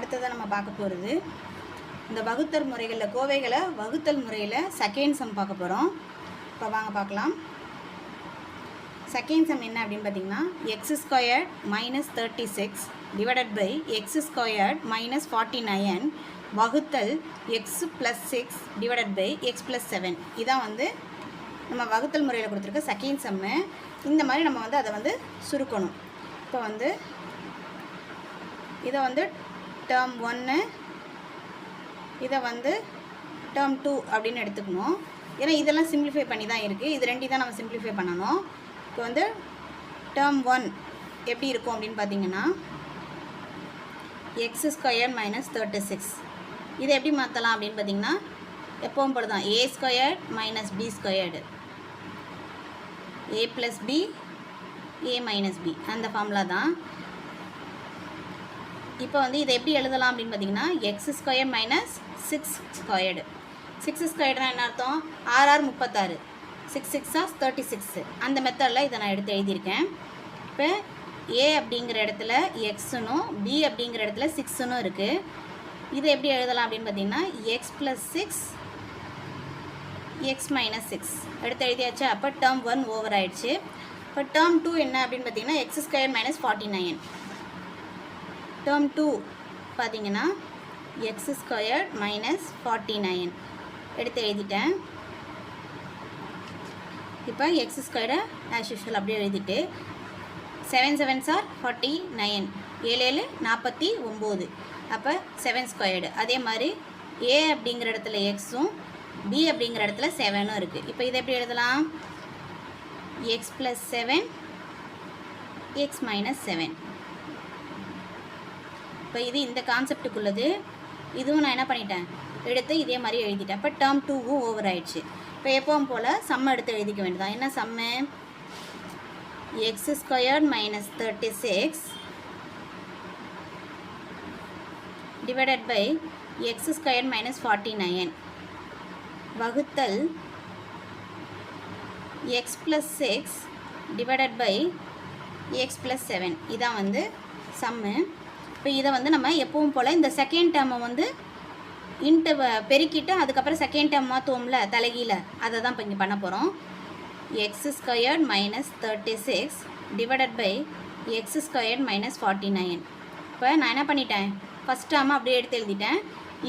அடுத்ததாக நம்ம பார்க்க போகிறது இந்த வகுத்தல் முறைகளில் கோவைகளை வகுத்தல் முறையில் செகண்ட் சம் பார்க்க போகிறோம் இப்போ வாங்க பார்க்கலாம். செகண்ட் சம் என்ன அப்படின்னு பார்த்தீங்கன்னா x squared minus thirty six divided by x squared minus forty nine வகுத்தல் x plus six divided by x plus seven இதான் வந்து நம்ம வகுத்தல் முறையில் கொடுத்துருக்க செகண்ட் செம்மு இந்த மாதிரி நம்ம வந்து அதை வந்து சுருக்கணும். இப்போ வந்து இதை வந்து டேர்ம் ஒன்று இதை வந்து டேர்ம் டூ அப்படின்னு எடுத்துக்கணும். ஏன்னா இதெல்லாம் சிம்பிளிஃபை பண்ணி தான் இருக்குது இது ரெண்டையும் தான் நம்ம சிம்பிளிஃபை பண்ணணும். இப்போ வந்து டேர்ம் ஒன் எப்படி இருக்கும் அப்படின்னு பார்த்தீங்கன்னா x square minus thirty six இதை எப்படி மாற்றலாம் அப்படின்னு பார்த்தீங்கன்னா எப்பவும் போல தான் a squared minus b squared a plus b a minus b அந்த ஃபார்முலா தான். இப்போ வந்து இதை எப்படி எழுதலாம் அப்படின்னு பார்த்தீங்கன்னா x square minus six squared six ஸ்கொயர்டுனா என்ன அர்த்தம்? ஆர்ஆர் முப்பத்தாறு. சிக்ஸ் சிக்ஸா தேர்ட்டி சிக்ஸு அந்த மெத்தடில் இதை நான் எடுத்து எழுதியிருக்கேன். இப்போ ஏ அப்படிங்கிற இடத்துல எக்ஸுனும் பி அப்படிங்கிற இடத்துல சிக்ஸுனும் இருக்குது இதை எப்படி எழுதலாம் அப்படின்னு பார்த்தீங்கன்னா x plus six x minus six எடுத்து எழுதியாச்சு. அப்போ டேர்ம் ஒன் ஓவர் ஆயிடுச்சு. இப்போ டேர்ம் டூ என்ன அப்படின்னு பார்த்தீங்கன்னா x square minus forty nine term two பார்த்தீங்கன்னா x square minus forty nine எடுத்து எழுதிட்டேன். இப்போ எக்ஸ் ஸ்கொயரை ஆஸ் யூஷுவல் அப்படியே எழுதிட்டு செவன் செவன் சார் ஃபார்ட்டி நைன் ஏழு ஏழு நாற்பத்தி ஒம்பது. அப்போ செவன் ஸ்கொயர்டு அதே மாதிரி ஏ அப்படிங்கிற இடத்துல எக்ஸும் பி அப்படிங்கிற இடத்துல செவனும் இருக்குது இப்போ இதை எப்படி எழுதலாம்? X plus seven x minus seven இப்போ இது இந்த கான்செப்டுக்குள்ளது இதுவும் நான் என்ன பண்ணிட்டேன்? எடுத்து இதே மாதிரி எழுதிட்டேன். இப்போ டேர்ம் டூவும் ஓவர் ஆயிடுச்சு. இப்போ எப்பவும் போல் சம்ம எடுத்து எழுதிக்க வேண்டியதான் என்ன sum x squared minus thirty six divided by x squared minus forty nine வகுத்தல் x plus six divided by x plus seven இதான் வந்து சம்மு இப்போ இதை வந்து நம்ம எப்பவும் போல் இந்த செகண்ட் டேர்மை வந்து இன்ட்டு பெருக்கிட்டு அதுக்கப்புறம் செகண்ட் டேர்ம் மாற்றுவோம்ல தலைகீழ. அதை தான் இப்போ இங்கே பண்ண போகிறோம் x squared minus thirty six divided by x squared minus forty nine இப்போ நான் என்ன பண்ணிட்டேன்? ஃபஸ்ட் டேர்மை அப்படியே எடுத்து எழுதிட்டேன்.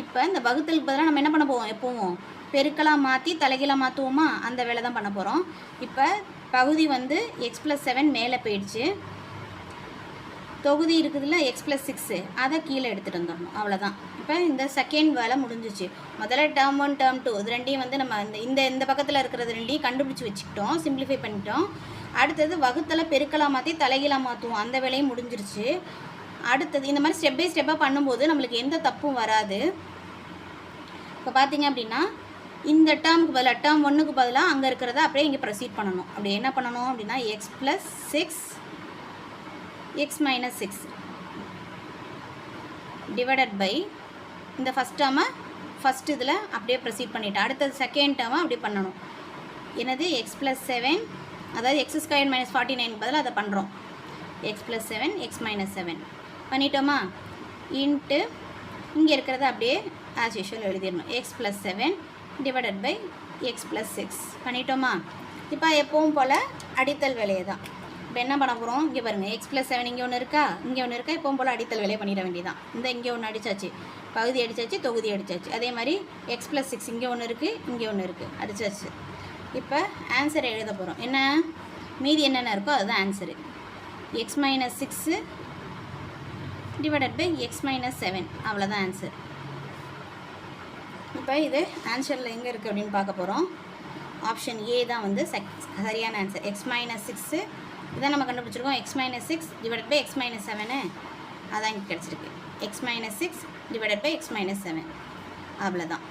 இப்போ இந்த வகுத்தலுக்கு பதிலாக நம்ம என்ன பண்ண போவோம் எப்போவும்? பெருக்கெல்லாம் மாற்றி தலைகீழாக மாற்றுவோமா அந்த வேலை தான் பண்ண போகிறோம் இப்போ பகுதி வந்து எக்ஸ் ப்ளஸ் செவன் மேலே போயிடுச்சு. தொகுதி இருக்குதுல்ல எக்ஸ் ப்ளஸ் சிக்ஸு அதை கீழே எடுத்துகிட்டு வந்துடணும். அவ்வளோதான் இப்போ இந்த செகண்ட் வேலை முடிஞ்சிச்சு. முதல்ல டேர்ம் ஒன் டேர்ம் டூ இது ரெண்டையும் வந்து நம்ம இந்த இந்த இந்த பக்கத்தில் இருக்கிறது ரெண்டையும் கண்டுபிடிச்சி வச்சுக்கிட்டோம். சிம்பிளிஃபை பண்ணிட்டோம். அடுத்தது வகுத்தலை பெருக்கலாக மாற்றி தலைகீழாக மாற்றுவோம் அந்த வேலையும் முடிஞ்சிருச்சு. அடுத்தது இந்த மாதிரி ஸ்டெப் பை ஸ்டெப்பாக பண்ணும்போது நம்மளுக்கு எந்த தப்பும் வராது. இப்போ பார்த்தீங்க அப்படின்னா இந்த டேர்முக்கு பதிலாக டேர்ம் ஒன்றுக்கு பதிலாக அங்கே இருக்கிறத அப்படியே இங்கே ப்ரொசீட் பண்ணணும். அப்படி என்ன பண்ணணும் அப்படின்னா x plus six x minus six divided by இந்த ஃபஸ்ட் டேர்மை ஃபஸ்ட் இதில் அப்படியே ப்ரொசீட் பண்ணிவிட்டேன் அடுத்தது செகண்ட் டேர்மை அப்படி பண்ணணும். என்னது? எக்ஸ் ப்ளஸ் செவன் அதாவது x square minus forty nine பதில் அதை பண்ணுறோம் x plus seven x minus seven பண்ணிட்டோமா? Into இங்கே இருக்கிறத அப்படியே as usual எழுதிடணும். X plus seven divided by x plus six பண்ணிட்டோமா? இப்போ எப்பவும் போல் அடித்தல் வேலையை தான் இப்போ என்ன பண்ண போகிறோம் இங்கே பாருங்கள் எக்ஸ் ப்ளஸ் செவன் இங்கே ஒன்று இருக்கா? இங்கே ஒன்று இருக்கா? இப்போ போல் அடித்தல் வேலையை பண்ணிட வேண்டியதான் இந்த இங்கே ஒன்று அடித்தாச்சு பகுதி அடித்தாச்சு தொகுதி அடித்தாச்சு அதே மாதிரி எக்ஸ் ப்ளஸ் சிக்ஸ் இங்கே ஒன்று இருக்குது இங்கே ஒன்று இருக்குது அடித்தாச்சு இப்போ ஆன்சரை எழுத போகிறோம் என்ன? மீதி என்னென்ன இருக்கோ அதுதான் answer x minus six divided by x minus seven அவ்வளோதான் ஆன்சர் இப்போ இது ஆன்சரில் எங்கே இருக்குது அப்படின்னு பார்க்க போகிறோம் ஆப்ஷன் ஏ தான் வந்து சரியான ஆன்சர் எக்ஸ் மைனஸ் சிக்ஸு இதான் நம்ம கண்டுபிடிச்சிருக்கோம். X minus six divide by x minus seven அதான் இங்கே கிடச்சிருக்கு. X minus six divide by x minus seven அவ்வளோதான்